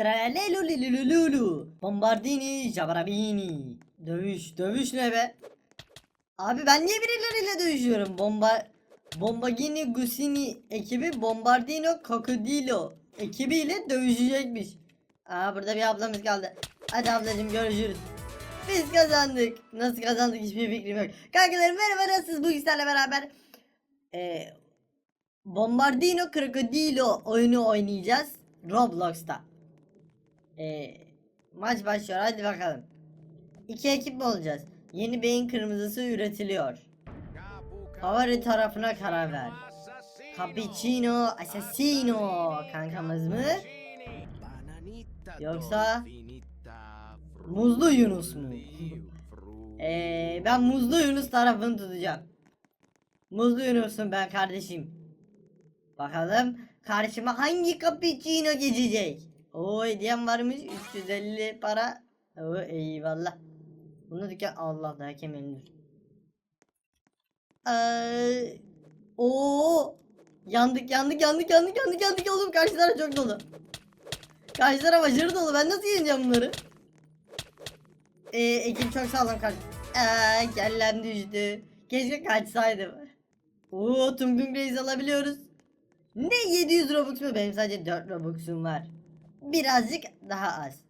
Tralelululululu. Bombardini, Jabarabini. Dövüş, dövüş ne be? Abi ben niye birileriyle dövüşüyorum? Bomba Bombagini Gusini ekibi Bombardino Crocodilo ekibiyle dövüşecekmiş. Aa burada bir ablamız kaldı. Hadi ablacım görüşürüz. Biz kazandık. Nasıl kazandık hiçbir fikrim yok. Kankalarım merhaba nasılsınız bu işlerle beraber? Ee, Bombardino Crocodilo oyunu oynayacağız. Roblox'ta. Ee, maç başlıyor hadi bakalım. İki ekip olacağız? Yeni beyin kırmızısı üretiliyor. Favori tarafına karar ver. Cappuccino Assassino kankamız mı? Yoksa Muzlu Yunus mu? Ee, ben Muzlu Yunus tarafını tutacağım. Muzlu Yunus'um ben kardeşim. Bakalım karşıma hangi cappuccino geçecek? Oo hediyem varmış 350 para. Oo eyvallah. Bunu dükkan Allah da kemerini dur. Ee, oo yandık yandık yandık yandık yandık yandık oğlum karşı taraf çok dolu. Karşı taraf aşırı dolu ben nasıl yeneceğim bunları? Ee, ekip çok sağlam karşı. Eee kellem düştü. Keşke kaçsaydım. Oo Tung Tung Reis alabiliyoruz. Ne 700 Robux mu? Benim sadece 4 Robux'um var. Birazcık daha az.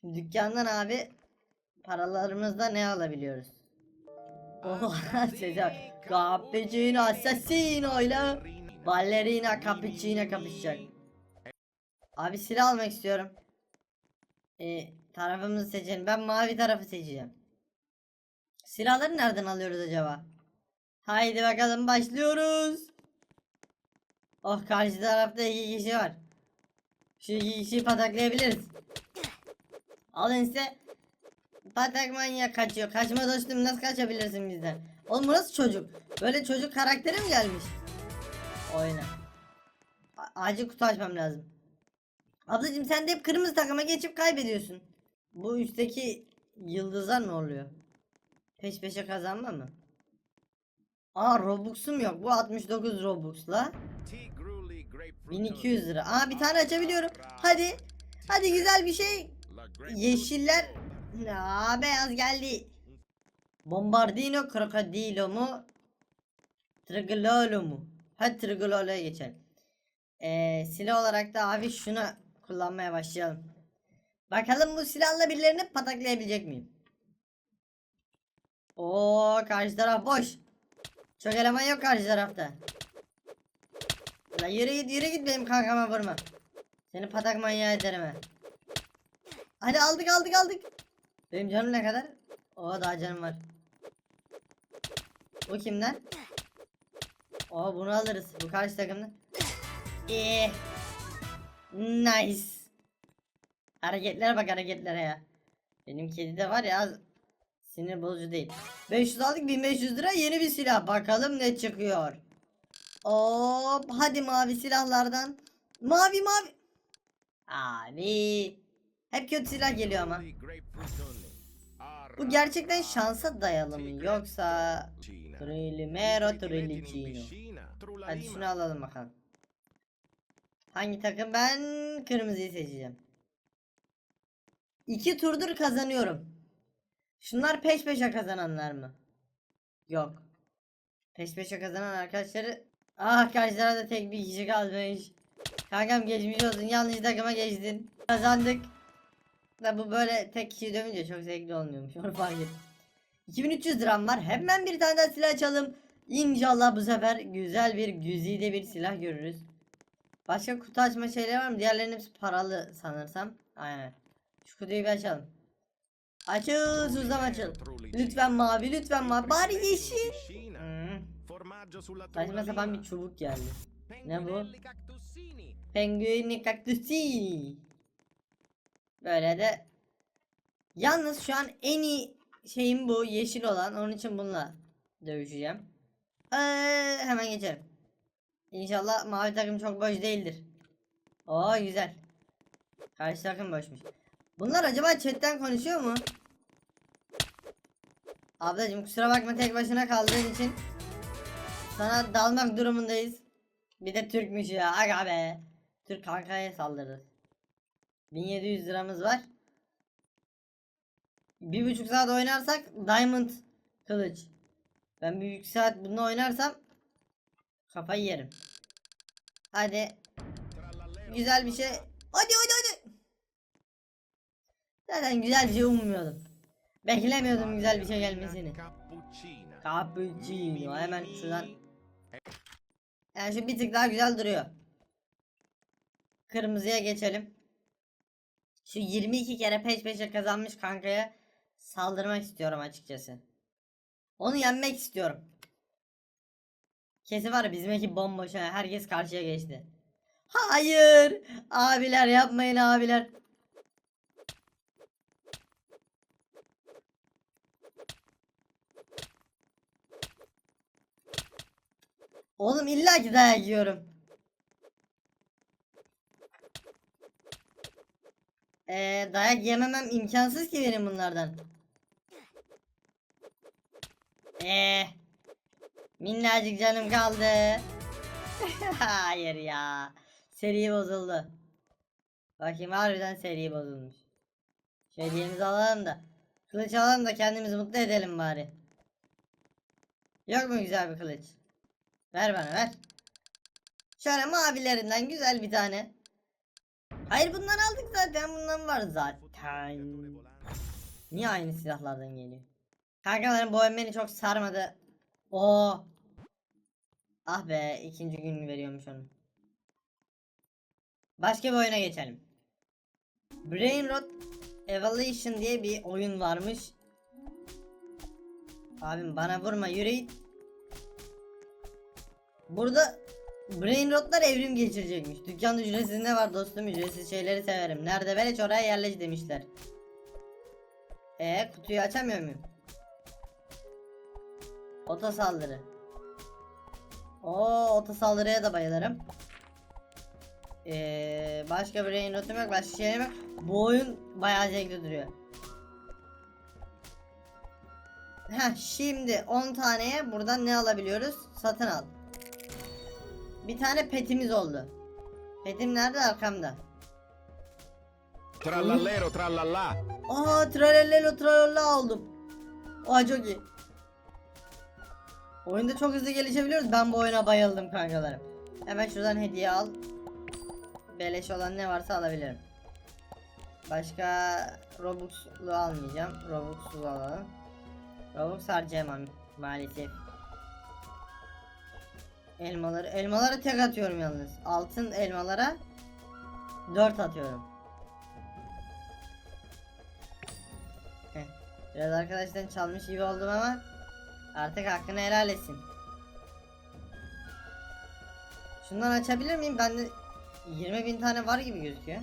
Şimdi dükkandan abi paralarımızda ne alabiliyoruz? Oha Sezer. Cappuccino Assassino ile Ballerina Cappuccino kapışacak. Abi silah almak istiyorum. Ee, tarafımızı seçelim. Ben mavi tarafı seçeceğim. Silahları nereden alıyoruz acaba? Haydi bakalım başlıyoruz. Oh karşı tarafta iki kişi var. Şu kişiyi pataklayabiliriz. Alın size. Patak manyak kaçıyor. Kaçma dostum nasıl kaçabilirsin bizden? Oğlum bu nasıl çocuk? Böyle çocuk karakteri mi gelmiş? Oyna. A- acil kutu açmam lazım. Ablacım sen de hep kırmızı takıma geçip kaybediyorsun. Bu üstteki yıldızlar ne oluyor? Peş peşe kazanma mı? Aa Robux'um yok. Bu 69 Robux'la 1200 lira. Aa bir tane açabiliyorum. Hadi. Hadi güzel bir şey. Yeşiller. Aa beyaz geldi. Bombardino Crocodilo mu? Triglolo mu? Hadi Triglolo'ya geçelim. Ee, silah olarak da abi şunu kullanmaya başlayalım. Bakalım bu silahla birilerini pataklayabilecek miyim? Oo karşı taraf boş. Çok eleman yok karşı tarafta. La yürü git yürü git benim kankama vurma. Seni patak manyağı ederim ha. Hadi aldık aldık aldık. Benim canım ne kadar? Oo daha canım var. Bu kimden? Oo bunu alırız. Bu karşı takımdan. İyi. Nice. Hareketlere bak hareketlere ya. Benim kedi de var ya sinir bozucu değil. 500 aldık 1500 lira yeni bir silah. Bakalım ne çıkıyor. Hop hadi mavi silahlardan. Mavi mavi. Abi. Hep kötü silah geliyor ama. Bu gerçekten şansa dayalı mı yoksa Trilimero Trilicino. Hadi şunu alalım bakalım. Hangi takım? Ben kırmızıyı seçeceğim. İki turdur kazanıyorum. Şunlar peş peşe kazananlar mı? Yok. Peş peşe kazanan arkadaşları... Ah karşılarda tek bir kişi kalmış. Kankam geçmiş olsun. Yanlış takıma geçtin. Kazandık. Da bu böyle tek kişi dövünce çok zevkli olmuyormuş. Onu fark ettim. 2300 liram var. Hemen bir tane daha silah açalım. İnşallah bu sefer güzel bir güzide bir silah görürüz. Başka kutu açma şeyleri var mı? Diğerlerinin hepsi paralı sanırsam. Aynen. Şu kutuyu bir açalım. Açıl Suzan açıl. Lütfen mavi lütfen mavi. Bari yeşil. Saçma sapan bir çubuk geldi. Ne bu? Penguini kaktüsi. Böyle de. Yalnız şu an en iyi şeyim bu yeşil olan. Onun için bununla dövüşeceğim. Ee, hemen geçelim. İnşallah mavi takım çok boş değildir. Oo güzel. Karşı takım boşmuş. Bunlar acaba chatten konuşuyor mu? Ablacım kusura bakma tek başına kaldığın için sana dalmak durumundayız. Bir de Türkmüş ya aga be. Türk kankaya saldırdı. 1700 liramız var. Bir buçuk saat oynarsak Diamond kılıç. Ben bir buçuk saat bunu oynarsam kafayı yerim. Hadi. Güzel bir şey. Hadi hadi hadi. Zaten güzel bir şey ummuyordum. Beklemiyordum güzel bir şey gelmesini. Cappuccino. Hemen şuradan. Yani şu bir tık daha güzel duruyor. Kırmızıya geçelim. Şu 22 kere peş peşe kazanmış kankaya saldırmak istiyorum açıkçası. Onu yenmek istiyorum. Kesin var bizim ekip bomboş. Herkes karşıya geçti. Hayır. Abiler yapmayın abiler. Oğlum illa ki dayak yiyorum. Ee, dayak yememem imkansız ki benim bunlardan. Ee, minnacık canım kaldı. Hayır ya. Seri bozuldu. Bakayım harbiden seri bozulmuş. Hediyemizi alalım da. Kılıç alalım da kendimizi mutlu edelim bari. Yok mu güzel bir kılıç? Ver bana ver. Şöyle mavilerinden güzel bir tane. Hayır bundan aldık zaten. Bundan var zaten. Niye aynı silahlardan geliyor? Kankalarım bu beni çok sarmadı. Oo. Ah be ikinci gün veriyormuş onu. Başka bir oyuna geçelim. Brain Rot Evolution diye bir oyun varmış. Abim bana vurma yürü. Burada Brain Rot'lar evrim geçirecekmiş. Dükkanda ücretsiz ne var dostum? Ücretsiz şeyleri severim. Nerede beleş oraya yerleş demişler. E kutuyu açamıyor muyum? Oto saldırı. Oo oto saldırıya da bayılırım. Ee, başka Brain Rot'um yok. Başka şeyim yok. Bu oyun bayağı zevkli duruyor. Heh şimdi 10 taneye buradan ne alabiliyoruz? Satın al. Bir tane petimiz oldu. Petim nerede arkamda? Trallallero trallallà. Aa tralellelo tralala aldım. Aa çok iyi. Oyunda çok hızlı gelişebiliyoruz. Ben bu oyuna bayıldım kankalarım. Hemen şuradan hediye al. Beleş olan ne varsa alabilirim. Başka Robux'lu almayacağım. Robux'lu alalım. Robux harcayamam maalesef. Elmaları, elmalara tek atıyorum yalnız. Altın elmalara 4 atıyorum. Biraz arkadaştan çalmış gibi oldum ama artık hakkını helal etsin. Şundan açabilir miyim? Bende 20 bin tane var gibi gözüküyor.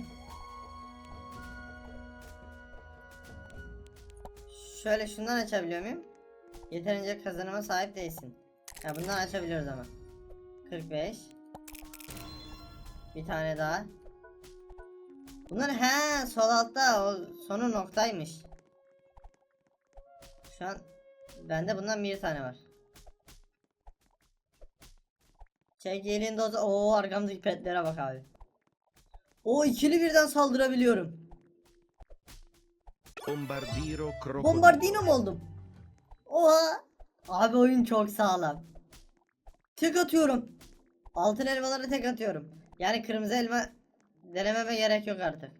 Şöyle şundan açabiliyor muyum? Yeterince kazanıma sahip değilsin. Ya bundan açabiliyoruz ama. 45 Bir tane daha. Bunlar he sol altta o sonu noktaymış. Şu an bende bundan bir tane var. Çek elinde o Oo arkamdaki petlere bak abi. O ikili birden saldırabiliyorum. Crocodilo. Bombardino mu oldum? Oha! Abi oyun çok sağlam. Tek atıyorum. Altın elmalara tek atıyorum. Yani kırmızı elma denememe gerek yok artık.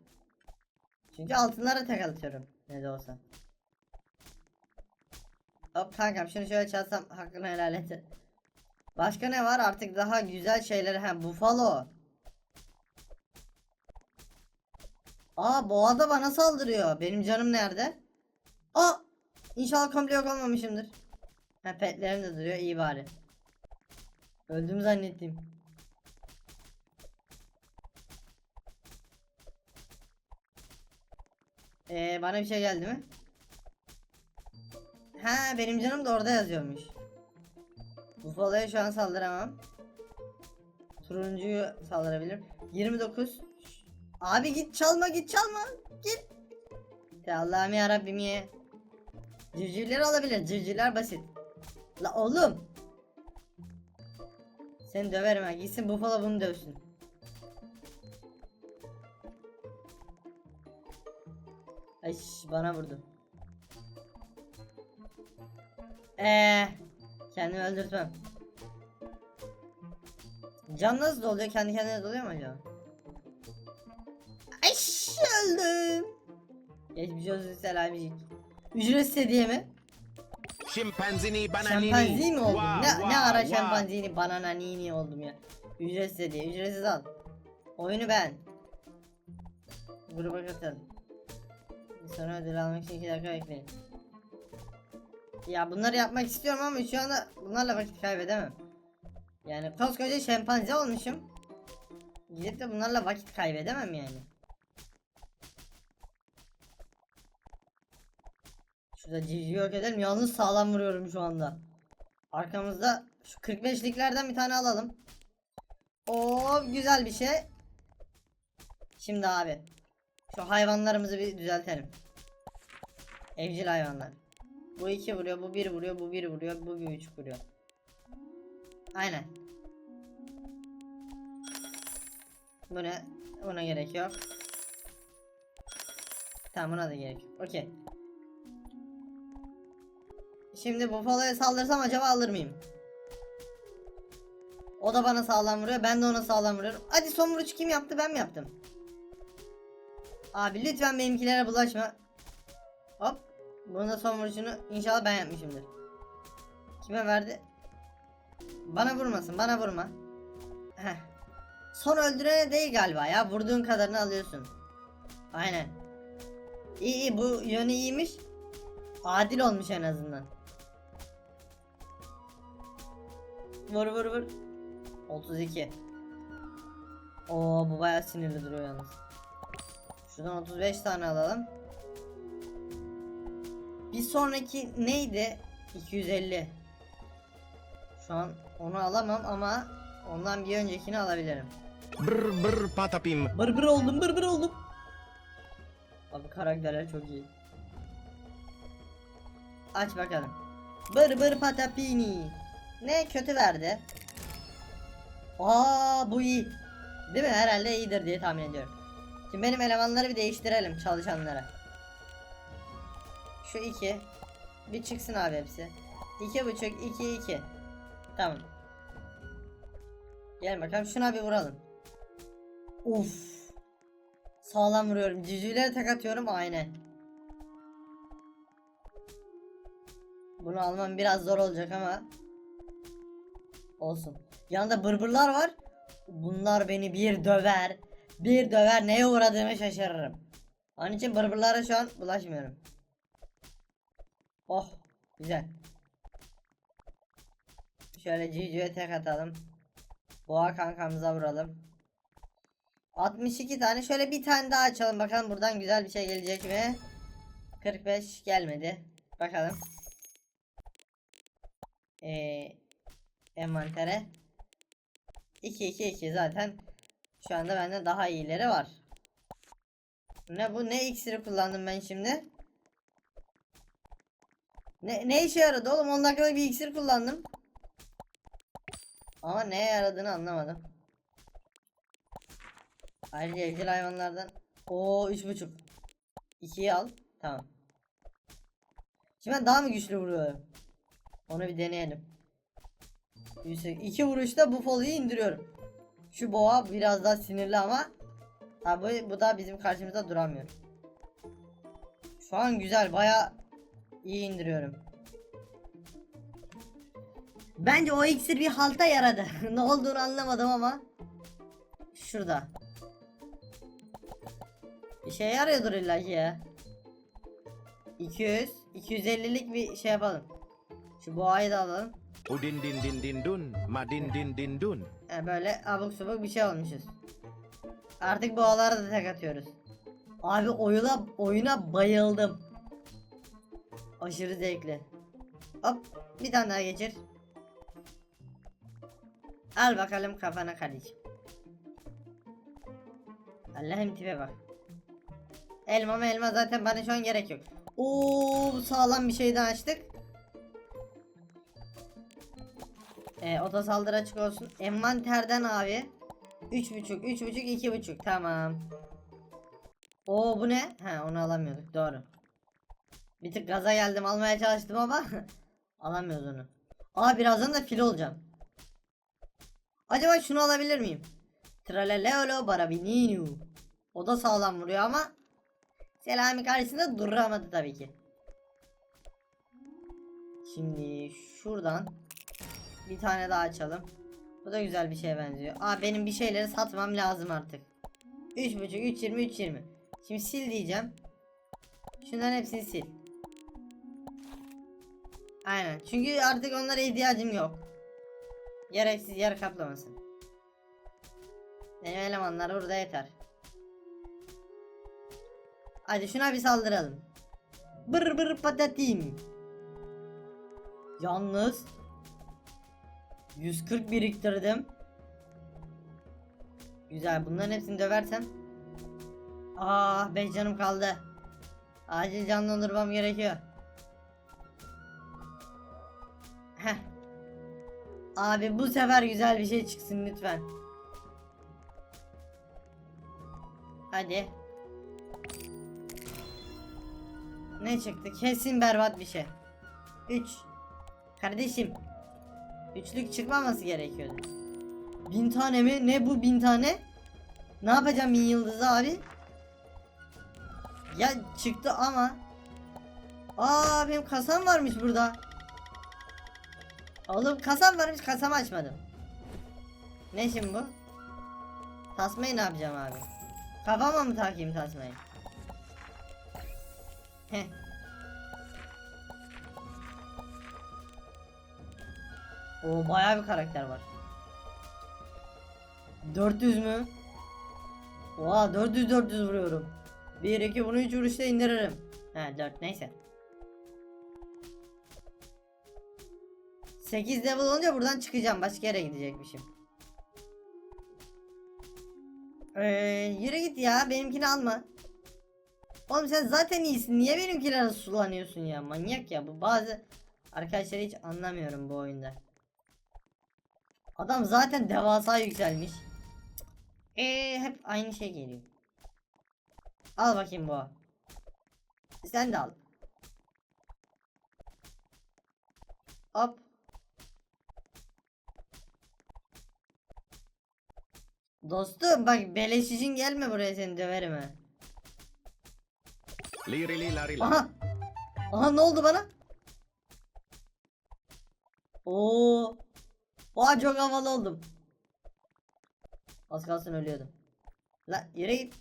Çünkü altınlara tek atıyorum. Ne de olsa. Hop kankam şunu şöyle çalsam hakkını helal et. Başka ne var artık daha güzel şeyler. Ha Buffalo. Aa boğa da bana saldırıyor. Benim canım nerede? Aa İnşallah komple yok olmamışımdır. Ha petlerim de duruyor iyi bari. Öldüm zannettim. Ee, bana bir şey geldi mi? Ha benim canım da orada yazıyormuş. Buffalo'ya şu an saldıramam. Turuncuyu saldırabilirim. 29. Abi git çalma git çalma. Git. Ya Allah'ım ya Rabbim ye. Civcivleri alabilir. Civcivler basit. La oğlum. Seni döverim ha. Gitsin Buffalo bunu dövsün. Ay bana vurdu. Eee kendimi öldürtmem. Can nasıl doluyor? Kendi kendine doluyor mu acaba? Ay şş, öldüm. Geçmiş olsun selamicik. Ücretsiz hediye mi? Scimpanzini bananini. Şempanzi mi oldum? Wow, ne, wow, ne ara wow. şempanzini banana nini oldum ya. Ücretsiz hediye. Ücretsiz al. Oyunu ben. Gruba katıl. Sonra ödül almak için 2 dakika bekleyin. Ya bunları yapmak istiyorum ama şu anda bunlarla vakit kaybedemem. Yani koskoca şempanze olmuşum. Gidip de bunlarla vakit kaybedemem yani. Şurada cici yok edelim. Yalnız sağlam vuruyorum şu anda. Arkamızda şu 45'liklerden bir tane alalım. Oo güzel bir şey. Şimdi abi. Şu hayvanlarımızı bir düzeltelim. Evcil hayvanlar. Bu iki vuruyor, bu bir vuruyor, bu bir vuruyor, bu bir üç vuruyor. Aynen. Bu ne? Buna gerek yok. Tamam buna da gerek yok. Okey. Şimdi Buffalo'ya saldırsam acaba alır mıyım? O da bana sağlam vuruyor. Ben de ona sağlam vuruyorum. Hadi son vuruş kim yaptı? Ben mi yaptım? Abi lütfen benimkilere bulaşma. Hop. Bunun da son vuruşunu inşallah ben yapmışımdır. Kime verdi? Bana vurmasın. Bana vurma. Heh. Son öldürene değil galiba ya. Vurduğun kadarını alıyorsun. Aynen. İyi iyi bu yönü iyiymiş. Adil olmuş en azından. Vur vur vur. 32. Oo bu bayağı sinirli duruyor yalnız. Şuradan 35 tane alalım. Bir sonraki neydi? 250. Şu an onu alamam ama ondan bir öncekini alabilirim. Brr brr patapim. Bır bır oldum bır bır oldum. Abi karakterler çok iyi. Aç bakalım. Bır bır patapini. Ne kötü verdi. Aa bu iyi. Değil mi? Herhalde iyidir diye tahmin ediyorum. Şimdi benim elemanları bir değiştirelim çalışanlara. Şu iki. Bir çıksın abi hepsi. İki buçuk, iki, iki. Tamam. Gel bakalım şuna bir vuralım. Uf. Sağlam vuruyorum. Cücüğlere tek atıyorum aynen. Bunu almam biraz zor olacak ama olsun. Yanında bırbırlar var. Bunlar beni bir döver. Bir döver neye uğradığımı şaşırırım. Onun için bırbırlara şu an bulaşmıyorum. Oh güzel. Şöyle cücüğe tek atalım. Boğa kankamıza vuralım. 62 tane. Şöyle bir tane daha açalım. Bakalım buradan güzel bir şey gelecek mi? 45 gelmedi. Bakalım. Ee, envantere. 2 2 2 zaten. Şu anda bende daha iyileri var. Ne bu? Ne iksiri kullandım ben şimdi? Ne, ne işe yaradı oğlum? 10 dakikada bir iksir kullandım. Ama neye yaradığını anlamadım. Ayrıca evcil hayvanlardan o üç buçuk. İkiyi al. Tamam. Şimdi ben daha mı güçlü vuruyorum? Onu bir deneyelim. Yüksek. İki vuruşta bu foluyu indiriyorum. Şu boğa biraz daha sinirli ama ha bu, bu da bizim karşımızda duramıyor. Şu an güzel baya iyi indiriyorum. Bence o iksir bir halta yaradı. ne olduğunu anlamadım ama. Şurada. Bir şey yarıyordur illa ki ya. 200, 250'lik bir şey yapalım. Şu boğayı da alalım. Udin din din din dun. Madin din din dun. Yani böyle abuk subuk bir şey olmuşuz. Artık boğalara da tek atıyoruz. Abi oyuna, oyuna bayıldım. Aşırı zevkli. Hop bir tane daha geçir. Al bakalım kafana kardeşim. Allah'ım tipe bak. Elma mı elma zaten bana şu an gerek yok. Oo sağlam bir şey daha açtık. Ee, oto saldırı açık olsun. Envanterden abi. 3.5 3.5 2.5 tamam. Oo bu ne? He onu alamıyorduk doğru. Bir tık gaza geldim almaya çalıştım ama alamıyoruz onu. Aa birazdan da fil olacağım. Acaba şunu alabilir miyim? Tralaleolo barabininu. O da sağlam vuruyor ama Selami karşısında duramadı tabii ki. Şimdi şuradan bir tane daha açalım. Bu da güzel bir şeye benziyor. Aa benim bir şeyleri satmam lazım artık. 3.5 3.20 3.20. Şimdi sil diyeceğim. Şunların hepsini sil. Aynen. Çünkü artık onlara ihtiyacım yok. Gereksiz yer kaplamasın. Benim elemanlar burada yeter. Hadi şuna bir saldıralım. Bır bır patatim. Yalnız 140 biriktirdim. Güzel bunların hepsini döversem. Ah 5 canım kaldı. Acil canlandırmam gerekiyor. Heh. Abi bu sefer güzel bir şey çıksın lütfen. Hadi. Ne çıktı? Kesin berbat bir şey. 3. Kardeşim. Üçlük çıkmaması gerekiyordu. Bin tane mi? Ne bu bin tane? Ne yapacağım bin yıldızı abi? Ya çıktı ama. Aa benim kasam varmış burada. Oğlum kasam varmış kasamı açmadım. Ne şimdi bu? Tasmayı ne yapacağım abi? Kafama mı takayım tasmayı? Heh. O bayağı bir karakter var. 400 mü? Oha 400 400 vuruyorum. 1 2 bunu 3 vuruşta indiririm. He 4 neyse. 8 level olunca buradan çıkacağım. Başka yere gidecekmişim. Ee, yürü git ya. Benimkini alma. Oğlum sen zaten iyisin. Niye benimkileri sulanıyorsun ya? Manyak ya. Bu bazı arkadaşları hiç anlamıyorum bu oyunda. Adam zaten devasa yükselmiş. Eee hep aynı şey geliyor. Al bakayım bu. Sen de al. Hop. Dostum bak beleş için gelme buraya seni döverim ha. Aha. Aha ne oldu bana? Oo. Oha çok havalı oldum. Az kalsın ölüyordum. La yürü git.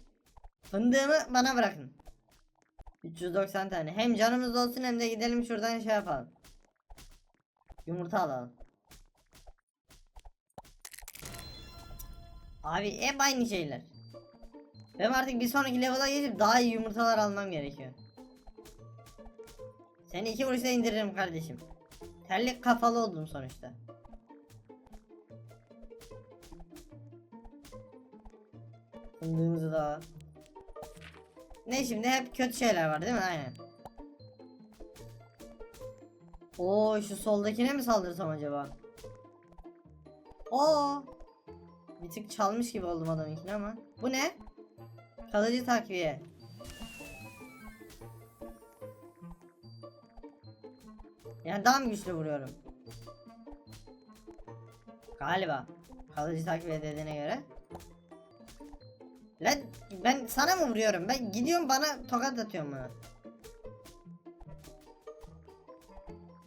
Fındığımı bana bırakın. 390 tane. Hem canımız olsun hem de gidelim şuradan şey yapalım. Yumurta alalım. Abi hep aynı şeyler. Ben artık bir sonraki level'a geçip daha iyi yumurtalar almam gerekiyor. Seni iki vuruşta indiririm kardeşim. Terlik kafalı oldum sonuçta. Fındığımızı da. Ne şimdi hep kötü şeyler var değil mi? Aynen. Oo şu soldakine mi saldırsam acaba? Oo. Bir tık çalmış gibi oldum adamınkini ama. Bu ne? Kalıcı takviye. Yani daha mı güçlü vuruyorum? Galiba. Kalıcı takviye dediğine göre. Lan ben sana mı vuruyorum? Ben gidiyorum bana tokat atıyorum bana.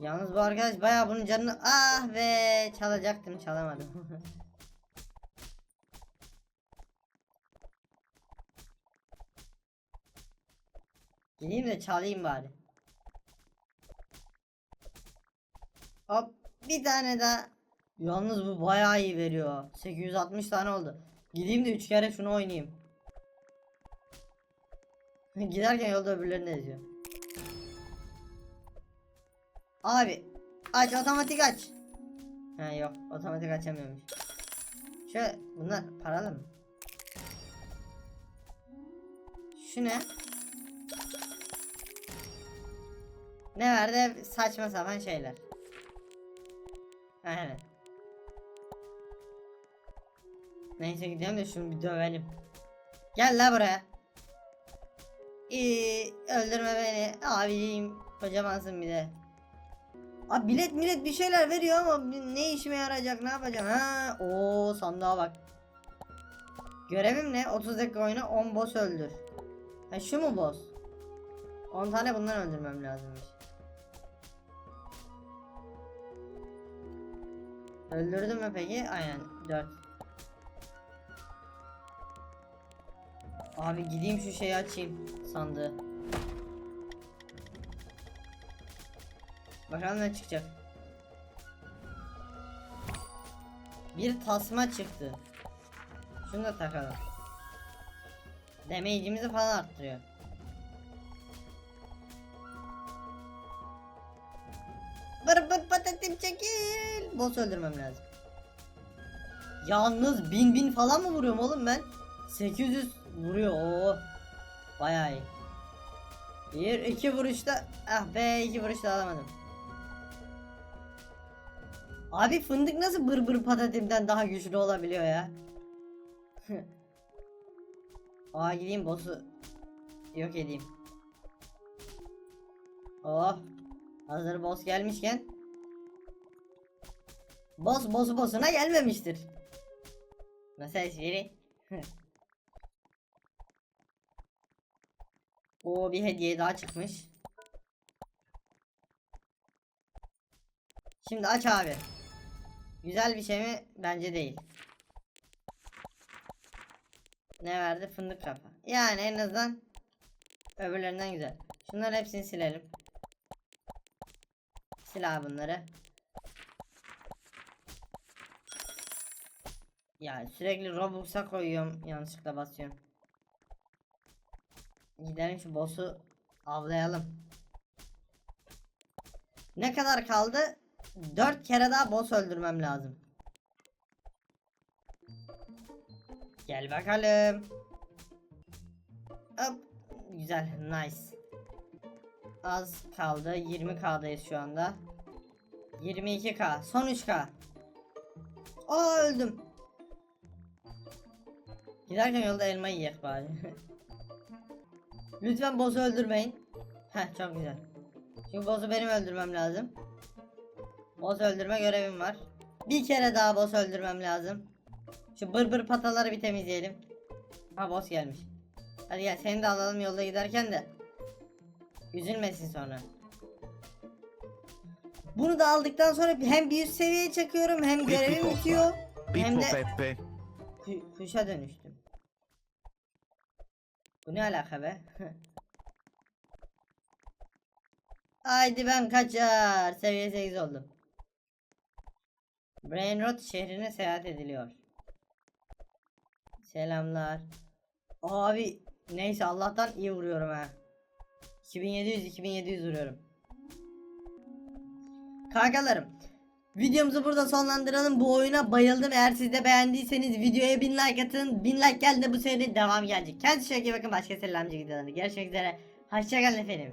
Yalnız bu arkadaş bayağı bunun canını ah be çalacaktım çalamadım. Gideyim de çalayım bari. Hop bir tane daha. Yalnız bu bayağı iyi veriyor. 860 tane oldu. Gideyim de 3 kere şunu oynayayım. Giderken yolda öbürlerini eziyor. Abi aç otomatik aç. Ha yok otomatik açamıyormuş. Şöyle bunlar paralı mı? Şu ne? Ne verdi? Saçma sapan şeyler. Aynen. Neyse gidelim de şunu bir dövelim. Gel la buraya. Ee, öldürme beni. Abicim kocamansın bir de. Abi bilet millet bir şeyler veriyor ama ne işime yarayacak ne yapacağım ha? Oo sandığa bak. Görevim ne? 30 dakika oyna 10 boss öldür. Ha şu mu boss? 10 tane bundan öldürmem lazımmış. Öldürdüm mü peki? Aynen 4. Abi gideyim şu şeyi açayım sandığı. Bakalım ne çıkacak. Bir tasma çıktı. Şunu da takalım. Damage'imizi falan arttırıyor. Bır bır patatim çekil. Boss öldürmem lazım. Yalnız bin bin falan mı vuruyorum oğlum ben? 800 vuruyor o. Bayağı iyi. Bir iki vuruşta ah be iki vuruşta alamadım. Abi fındık nasıl bır bır patatimden daha güçlü olabiliyor ya? Aa gideyim boss'u yok edeyim. Oh. Hazır boss gelmişken. Boss boss boss'una gelmemiştir. Nasıl espri? O bir hediye daha çıkmış. Şimdi aç abi. Güzel bir şey mi? Bence değil. Ne verdi? Fındık kafa. Yani en azından öbürlerinden güzel. Şunları hepsini silelim. Sil abi bunları. Ya sürekli Robux'a koyuyorum. Yanlışlıkla basıyorum. Gidelim şu boss'u avlayalım. Ne kadar kaldı? 4 kere daha boss öldürmem lazım. Gel bakalım. Hop. Güzel. Nice. Az kaldı. 20k'dayız şu anda. 22k. Son 3k. Aa öldüm. Giderken yolda elma yiyek bari. Lütfen boss'u öldürmeyin. Heh çok güzel. Çünkü boss'u benim öldürmem lazım. Boss öldürme görevim var. Bir kere daha boss öldürmem lazım. Şu bır bır pataları bir temizleyelim. Ha boss gelmiş. Hadi gel seni de alalım yolda giderken de. Üzülmesin sonra. Bunu da aldıktan sonra hem bir üst seviyeye çakıyorum hem görevim bitiyor. Hem de kuşa dönüştüm. Bu ne alaka be? Haydi ben kaçar. Seviye 8 oldum. Brainrot şehrine seyahat ediliyor. Selamlar. Abi neyse Allah'tan iyi vuruyorum ha. 2700 2700 vuruyorum. Kankalarım Videomuzu burada sonlandıralım. Bu oyuna bayıldım. Eğer siz de beğendiyseniz videoya 1000 like atın. 1000 like geldi bu serinin devam gelecek. Kendinize çok iyi bakın. Başka selamcı videolarında görüşmek üzere. Hoşçakalın efendim.